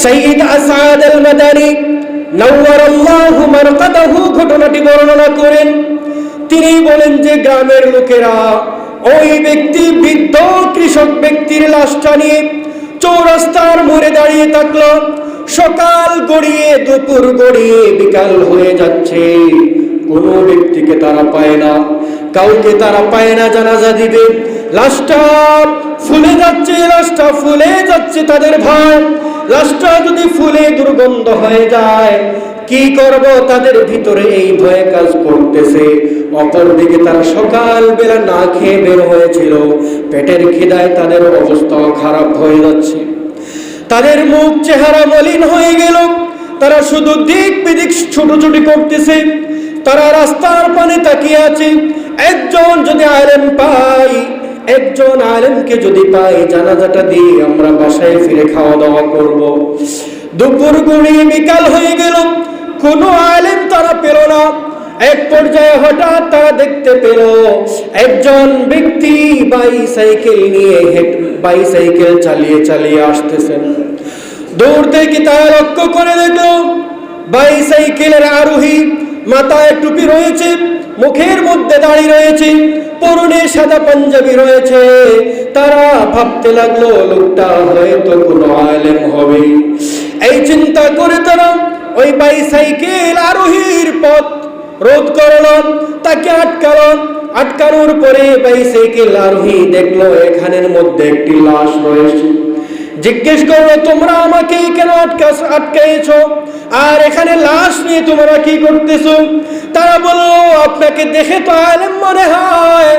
সঈদ আসাদ আল মাদানী নওয়ারাল্লাহু মারকাদাহু ঘটনাটি বর্ণনা করেন। তিনি বলেন যে গ্রামের লোকেরা ওই ব্যক্তি বৃদ্ধ কৃষক ব্যক্তির লাশটা নিয়ে চৌরাস্তার মোড়ে দাঁড়িয়ে থাকল। সকাল গড়িয়ে দুপুর গড়িয়ে বিকাল হয়ে যাচ্ছে। কোনো ব্যক্তিকে তারা পায় না। কাউকে তারা পায় না, জানাজা দিবে। লাশটা ফুলে যাচ্ছে, লাশটা ফুলে যাচ্ছে তাদের ভয় লাশটা যদি ফুলে দুর্গন্ধ হয়ে যায়, কি করব তাদের ভিতরে এই ভয়ে কাজ করতেছে। অপরদিকে তারা সকাল বেলা না খেয়ে বের হয়েছিল। পেটের খিদায় তাদের অবস্থা খারাপ হয়ে যাচ্ছে। তাদের মুখ চেহারা মলিন হয়ে গেল। তারা শুধু দিক বিদিক ছুটোছুটি করতেছে। তারা রাস্তার পানে তাকিয়ে আছে। একজন যদি আয়রন পাই একজন আলেমকে যদি পাই, জানাজাটা দিয়ে আমরা বাসায় ফিরে খাওয়া দাওয়া করব। দুপুর গড়িয়ে বিকাল হয়ে গেল। কোনো আলেম তারা পেল না। এক পর্যায়ে হঠাৎ তারা দেখতে পেল, একজন ব্যক্তি বাইসাইকেল নিয়ে হেঁটে, বাইসাইকেল চালিয়ে চালিয়ে আসতেছেন দূর থেকে তারা লক্ষ্য করে দেখল, বাইসাইকেলের আরোহী মাথায় টুপি রয়েছে, মুখের মধ্যে দাড়ি রয়েছে, পরনে সাদা পাঞ্জাবি রয়েছে। তারা ভাবতে লাগল, লোকটা হয়তো কোনো আলেম হবে। এই চিন্তা করে তারা ওই বাইসাইকেল আরোহীর পথ রোধ করল। তাকে আটকালো, আটকানোর পরে বাইসাইকেল আরোহী দেখল, এখানের মধ্যে একটি লাশ রয়েছে। জিজ্ঞেস করল, তোমরা আমাকে কেন আটকাইছো আর এখানে লাশ নিয়ে তোমরা কি করতেছো? তারা বলল, আপনাকে দেখে তো আলেম মনে হয়।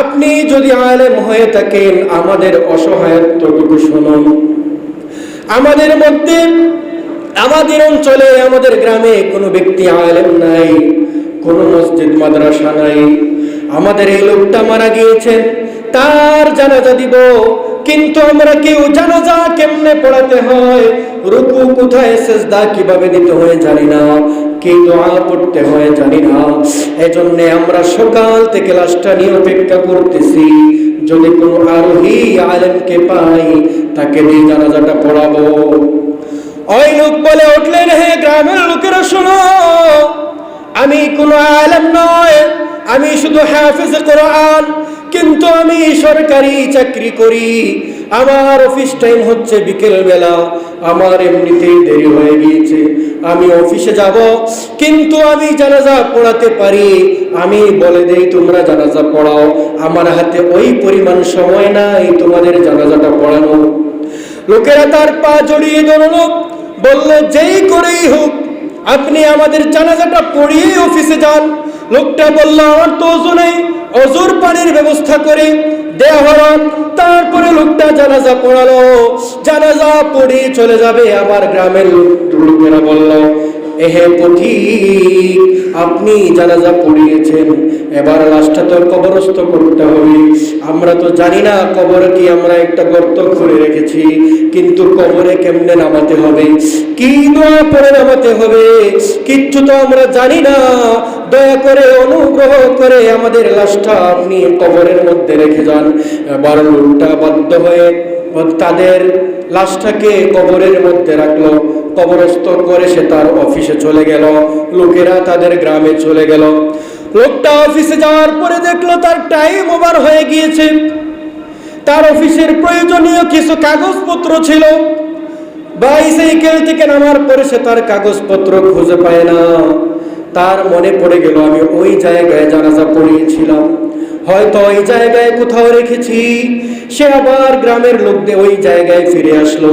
আপনি যদি আলেম হয়ে থাকেন, আমাদের অসহায়ত্বটুকু শুনুন। আমাদের মধ্যে, আমাদের অঞ্চলে, আমাদের গ্রামে কোনো ব্যক্তি আলেম নাই, কোনো মসজিদ, মাদ্রাসা নাই। আমাদের এই লোকটা মারা গিয়েছেন তার জানাজা দিব। কিন্তু আমরা কেউ জানাজা কেমনে পড়াতে হয়? রুকু কোথায়, সেজদা কীভাবে দিতে হয় জানি না। কি দোয়া পড়তে হয় জানি না। আমরা সকাল থেকে নিয়ে অপেক্ষা করতেছি। যদি কোনো আরোহী আলেমকে পাই, তাকে দিয়ে জানাজাটা পড়াবো। ওই লোক বলে উঠলেন, হে গ্রামের লোকেরা, শোনো। আমি কোনো আলেম নয়। আমি শুধু হাফিজ কোরআন। কিন্তু আমি সরকারি চাকরি করি। আমার অফিস টাইম হচ্ছে বিকেল বেলা আমার এমনিতেই দেরি হয়ে গিয়েছে। আমি অফিসে যাব, কিন্তু আমি জানাজা পড়াতে পারি। আমি বলে দেই, তোমরা জানাজা পড়াও। আমার হাতে ওই পরিমাণ সময় নাই তোমাদের জানাজাটা পড়ানো। লোকেরা তার পা জড়িয়ে ধরলো। বলল, যেই করেই হোক, আপনি আমাদের জানাজাটা পড়িয়ে অফিসে যান। লোকটা বলল, আমার তো নেই। অজুর পানির ব্যবস্থা করে দেয়া হলো। তারপরে লোকটা জানাজা পড়ালো। জানাজা পড়ে চলে যাবে আমার গ্রামের লোকেরা বলল এহে পথিক, আপনি জানাজা পড়িয়েছেন। এবার তো কবরস্থ করতে হবে। আমরা তো জানি না কি আমরা একটা গর্ত রেখেছি, কিন্তু কবরে কেমনে নামাতে হবে? কি নামাতে হবে? কিচ্ছু তো আমরা জানি না। দয়া করে অনুগ্রহ করে আমাদের লাশটা আপনি কবরের মধ্যে রেখে যান। এবার বাধ্য হয়ে তাদের লাশটাকে কবরের মধ্যে রাখল। কবরস্থ করে সে তার অফিসে চলে গেল। লোকেরা তাদের গ্রামে চলে গেল। লোকটা অফিসে যাওয়ার পরে দেখল তার টাইম ওভার হয়ে গিয়েছে। তার অফিসের প্রয়োজনীয় কিছু কাগজপত্র ছিল। বাইসাইকেল থেকে নামার পরে সে তার কাগজপত্র খুঁজে পায় না। তার মনে পড়ে গেল, আমি ওই জায়গায় জানাজা পড়িয়েছিলাম। হয়তো ওই জায়গায় কোথাও রেখেছি। সে আবার গ্রামের লোকদের ওই জায়গায় ফিরে আসলো।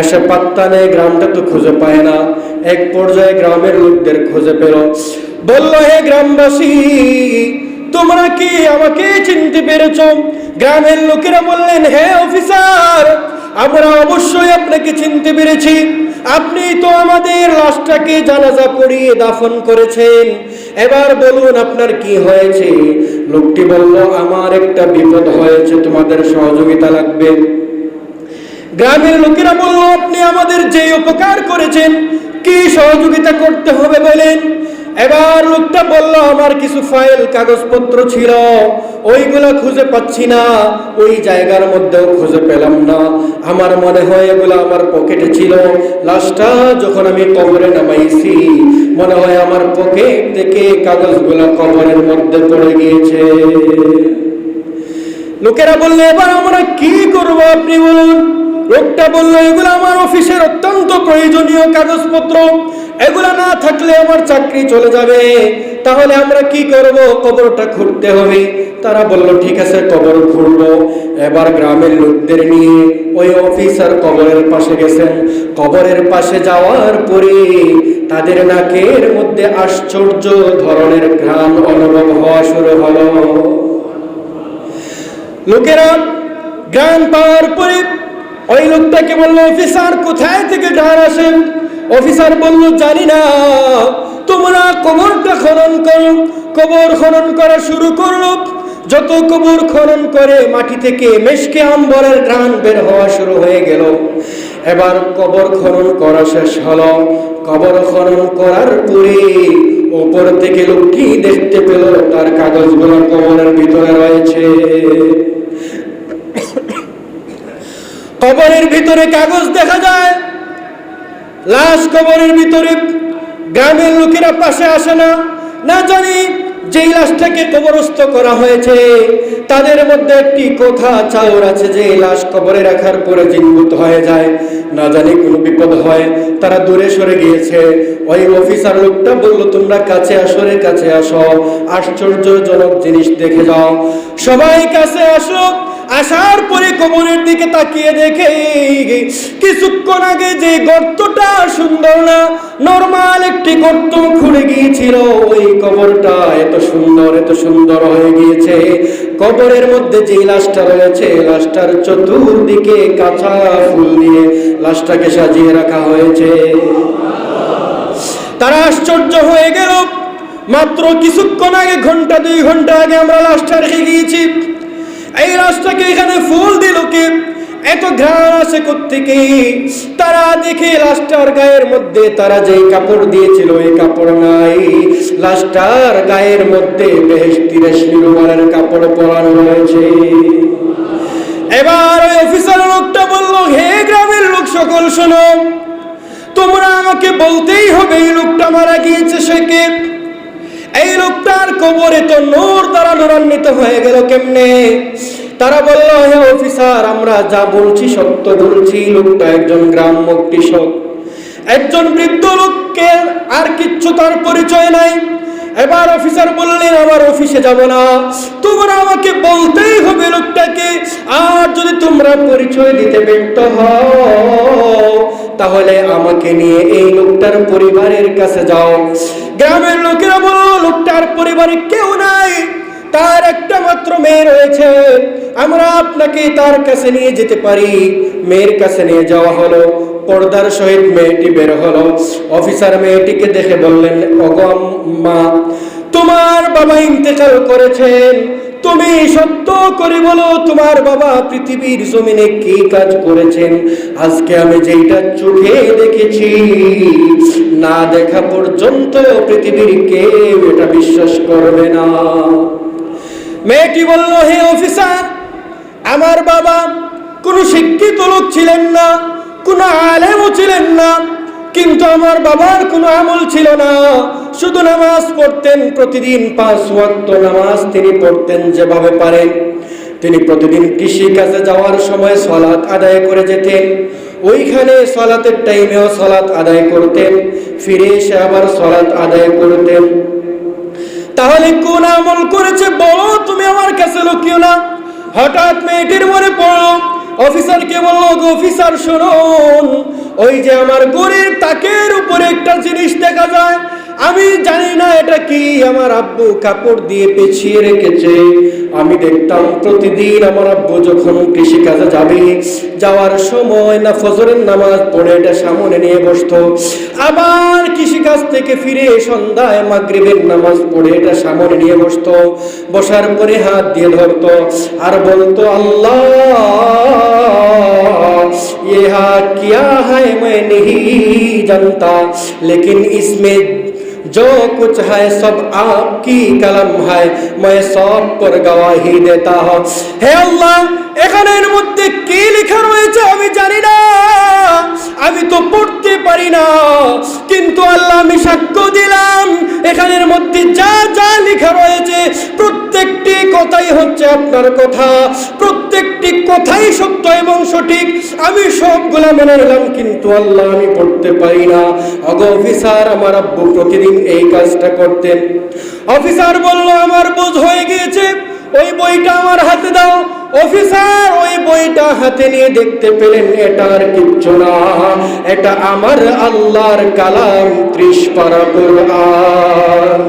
এসে পাত্তা নেয়, গ্রামটা তো খুঁজে পায় না। এক পর্যায়ে গ্রামের লোকদের খুঁজে পেল। বলল, হে গ্রামবাসী, তোমরা কি আমাকে চিনতে পেরেছ? গ্রামের লোকেরা বললেন, হে অফিসার, আমরা অবশ্যই আপনাকে চিনতে পেরেছি। আপনি তো আমাদের লাশটাকে জানাজা পড়িয়ে দাফন করেছেন। এবার বলুন আপনার কি হয়েছে? লোকটি বলল, আমার একটা বিপদ হয়েছে, তোমাদের সহযোগিতা লাগবে। গ্রামের লোকেরা বলল, আপনি আমাদের যে উপকার করেছেন, কি সহযোগিতা করতে হবে বলেন? এবার লোকটা বলল, আমার কিছু ফাইল, কাগজপত্র ছিল, ওইগুলো খুঁজে পাচ্ছি না। ওই জায়গার মধ্যেও খুঁজে পেলাম না। আমার মনে হয় এগুলো আমার পকেটে ছিল। লাশটা যখন আমি কবরে নামাইছি, মনে হয় আমার পকেট থেকে কাগজগুলো কবরের মধ্যে পড়ে গিয়েছে। লোকেরা বললে, এবার আমরা কি করব আপনি বলুন? লোকটা বলল, এগুলো আমার অফিসের অত্যন্ত প্রয়োজনীয় কাগজপত্র। এগুলা না থাকলে আমার চাকরি চলে যাবে। তাহলে আমরা কি করব? কবরটা খুঁড়তে হবে। তারা বলল, ঠিক আছে, কবর খুঁড়বো। এবার গ্রামের লোকদের নিয়ে ওই অফিসার কবরের পাশে গেছেন। কবরের পাশে যাওয়ার পরে তাদের নাকের মধ্যে আশ্চর্য ধরনের ঘ্রাণ অনুভব হওয়া শুরু হলো। লোকেরা গান পাওয়ার পরে ওই লোকটাকে বলল, অফিসার, কোথায় থেকে গান আসেন অফিসার বলল, জানি না। তোমরা কবরটা খনন করো। কবর খনন করা শুরু করল। যত কবর খনন করে, মাটি থেকে মেশকে আম্বরের ঘ্রাণ বের হওয়া শুরু হয়ে গেল। এবার কবর খনন করা শেষ হলো। কবর খনন করার পরে উপর থেকে লোকটি দেখতে পেল, তার কাগজগুলো কবরের ভিতরে রয়েছে। কবরের ভিতরে কাগজ দেখা যায়। লাশ কবরের ভিতরে গ্রামের লোকেরা পাশে আসে না। না জানি যেই লাশটাকে কবরস্থ করা হয়েছে, তাদের মধ্যে একটি কথা চাউর আছে যে লাশ কবরে রাখার পরে জিনভূত হয়ে যায়। না জানি কোনো বিপদ হয়, তারা দূরে সরে গিয়েছে। ওই অফিসার লোকটা বলল, তোমরা কাছে আসরে কাছে আসো। আশ্চর্যজনক জিনিস দেখে যাও। সবাই কাছে আসলো আসার পরে কবরের দিকে তাকিয়ে দেখে কিছুক্ষণ আগে যে গর্তটা সুন্দর না নর্মাল একটি গর্ত খুঁড়ে গিয়েছিল। ওই কবরটা এত সুন্দর এত সুন্দর হয়ে গিয়েছে। কবরের মধ্যে যে লাশটা রয়েছে, লাশটার চতুর্দিকে কাঁচা ফুল দিয়ে লাশটাকে সাজিয়ে রাখা হয়েছে। তারা আশ্চর্য হয়ে গেল। মাত্র কিছুক্ষণ আগে, ঘণ্টা দুই ঘণ্টা আগে আমরা লাশটা রেখে গিয়েছি। এই লাশটাকে এখানে ফুল দিল কে? এত ঘ্রাণ আসে কোত্থেকে? তারা দেখে লাশটার গায়ের মধ্যে, তারা যেই কাপড় দিয়েছিল এই কাপড় নাই। লাশটার গায়ের মধ্যে বেহেশতি রেশমি রুমালের কাপড় পরানো রয়েছে। এবার ওই অফিসার লোকটা বলল, হে গ্রামের লোক সকল, শোনো। তোমরা আমাকে বলতেই হবে, এই লোকটা মারা গিয়েছে সে কে? এই লোকটার কবরে তো নূর দ্বারা নূরান্বিত হয়ে গেল কেমনে? তারা বলল, হে অফিসার, আমরা যা বলছি সত্য বলছি। লোকটা একজন গ্রাম্য কৃষক। একজন বৃদ্ধ লোককে আর কিচ্ছু তার পরিচয় নাই। এবার অফিসার বললেন, আমার অফিসে যাব না। তোমরা আমাকে বলতেই হবে লোকটাকে। আর যদি তোমরা পরিচয় দিতে ব্যর্থ হও, তাহলে আমাকে নিয়ে এই লোকটার পরিবারের কাছে যাও। গ্রামের লোকেরা বলল লোকটার পরিবারে কেউ নাই। তার একটা মাত্র মেয়ে রয়েছে। আমরা আপনাকে তার কাছে নিয়ে যেতে পারি। মেয়ের কাছে নিয়ে যাওয়া হলো। পর্দার সহিত মেয়েটি বের হলো। অফিসার মেয়েটিকে দেখে বললেন অগম মা তোমার বাবা ইন্তেকাল করেছেন। তুমি সত্য করে বলো, তোমার বাবা পৃথিবীর জমিনে কি কাজ করেছেন? আজকে আমি যেইটা চোখে দেখেছি, না দেখা পর্যন্ত পৃথিবীর কেউ এটা বিশ্বাস করবে না। মেয়েটি বলল, হে অফিসার, আমার বাবা কোনো শিক্ষিত লোক ছিলেন না, কোনো আলেমও ছিলেন না, কিন্তু আমার বাবার কোনো আমল ছিল না। শুধু নামাজ পড়তেন, প্রতিদিন পাঁচ ওয়াক্ত নামাজ তিনি পড়তেন যেভাবে পারেন। তিনি প্রতিদিন কৃষি কাজে যাওয়ার সময় সলাৎ আদায় করে যেতেন। ওইখানে সলাতের টাইমেও সলাৎ আদায় করতেন, ফিরে এসে আবার সলাৎ আদায় করতেন। তাহলে কোন আমল করেছে বলো, তুমি আমার কাছে লুকিও না। হঠাৎ মেয়েটির মনে পড়ল অফিসারকে বলল "গো অফিসার, শুনুন, ওই যে আমার গরির তাকের উপরে একটা জিনিস দেখা যায় আমি জানি না এটা কি আমার আব্বু কাপড় দিয়ে পেছিয়ে রেখেছে আমি দেখতাম প্রতিদিন আমার আব্বু যখন কৃষি কাজে যাবে যাওয়ার সময় না ফজরের নামাজ পড়ে এটা সামনে নিয়ে বসতো আবার কৃষি কাজ থেকে ফিরে সন্ধ্যায় মাগরিবের নামাজ পড়ে এটা সামনে নিয়ে বসতো বসার পরে হাত দিয়ে ধরতো আর বলতো আল্লাহ ये हाथ किया है मैं नहीं जानता लेकिन इसमें जो कुछ है सब आपकी कलम है मैं सब पर गवाही देता हूँ হে আল্লাহ এখানের মধ্যে কি লেখা রয়েছে আমি জানি না আমি তো পড়তে পারি না, কিন্তু আল্লাহ আমি সাক্ষ্য দিলাম। এখানের মধ্যে যা যা লেখা রয়েছে, প্রত্যেকটি কথাই হচ্ছে আপনার কথা। প্রত্যেকটি কথাই সত্য এবং সঠিক। আমি সবগুলা মেনে নিলাম, কিন্তু আল্লাহ আমি পড়তে পারি না। অগ অফিসার আমার আব্বু প্রতিদিন এই কাজটা করতেন। অফিসার বলল, আমার বোঝ হয়ে গিয়েছে। ওই বইটা আমার হাতে দাও। অফিসার, ওই বইটা হাতে নিয়ে দেখতে পেলেন এটার কিচ্ছু না। এটা আমার আল্লাহর কালাম ত্রিশ পারা কোরআন।